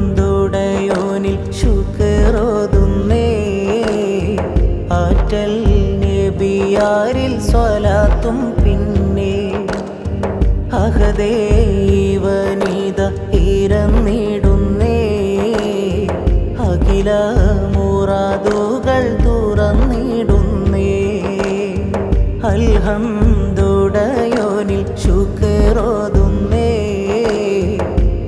അൽഹംദുടയോനിൽ ശുക്രോതുന്നേ ആറ്റൽ നബിയാരിൽ സ്വലാത്തും പിന്നെ അഹദേ വനിത ഇരന്നിടുന്നേ അഖില മുറാദുകൾ തുറന്നിടുന്നേ. അൽഹംദുടയോനിൽ ശുക്രോതുന്നേ.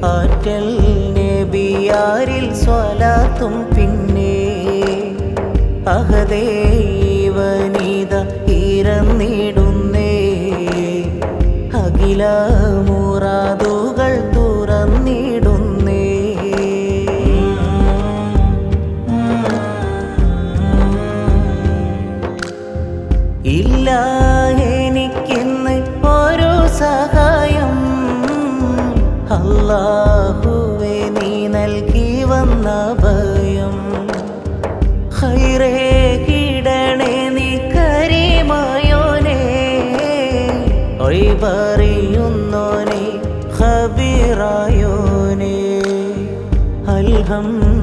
ആറ്റൽ നബിയാരിൽ സ്വലാത്തും പിന്നെ. അഹദേ വനിത ഇരന്നിടുന്നേ. അഖില എനിക്കിന്ന് ഒരു സഹായം. അല്ലാഹുവെ നീ നൽകി വന്ന ഭയം ഹൈറേ കിടണേ നീ കരിമായോനെ. ഒഴിപറിയുന്നോനെ ഹബീറായോനെ. അൽഹംദുടയോനിൽ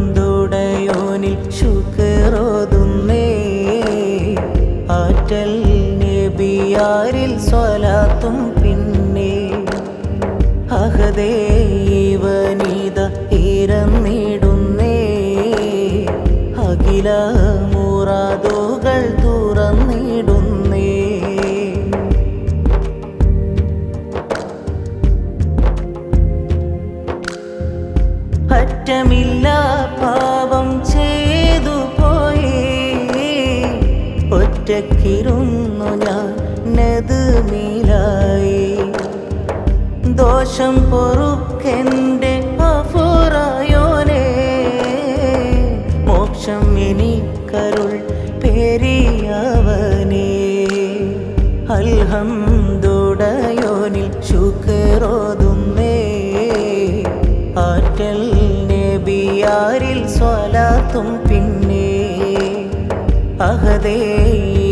അഹദേ ഇവനിത ഇരന്നിടുന്നേ അഖില മുറാദുകൾ തുറന്നിടുന്നേ അറ്റമില്ല പാപം ചെയ്തു പോയി. ഒറ്റക്കിരുന്നു ഞാൻ നദുമിലായി ദോഷം പൊറുക്കെന്റെ അഫുറായോനെ. മോക്ഷം എനിക്കരുൾ പെരിയവനെ. അൽഹം ദുടയോനിൽ ശുക്രോതുന്നേ. ആറ്റൽ നബിയാരിൽ സ്വലാത്തും പിന്നെ. അഹദേ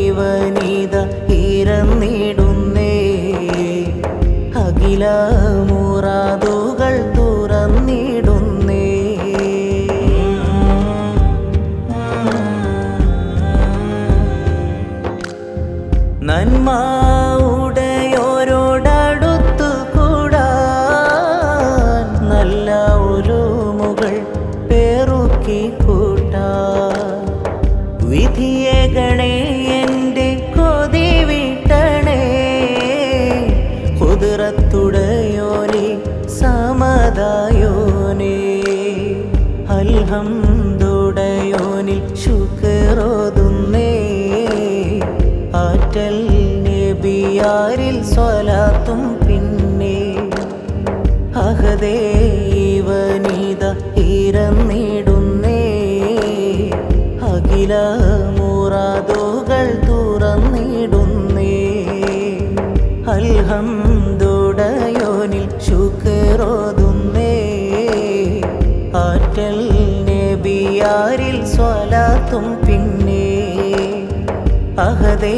വനിത ഇരന്നിടുന്നേ. അഖില നന്മ ഉടയോരോടടുത്തു കൂടാൻ നല്ല ഉലുമുകൾ പേറുക്കി കൂട്ടാ വിധിയെ ഗണേ എന്റെ കൊതി വിട്ടണേ. കുതിരത്തുടയോനെ സമതായോനെ. അൽഹംദുടയോനിൽ നബിയാരിൽ സ്വലാത്തും പിന്നെ അഹദേ വനിത ഇരന്നിടുന്നേ അഖില മുറാദുകൾ തുറന്നിടുന്നേ അൽഹം ദുടയോനിൽ ശുക്രോതുന്നേ. ആറ്റൽ നബിയാരിൽ സ്വലാത്തും പിന്നെ അഹദേ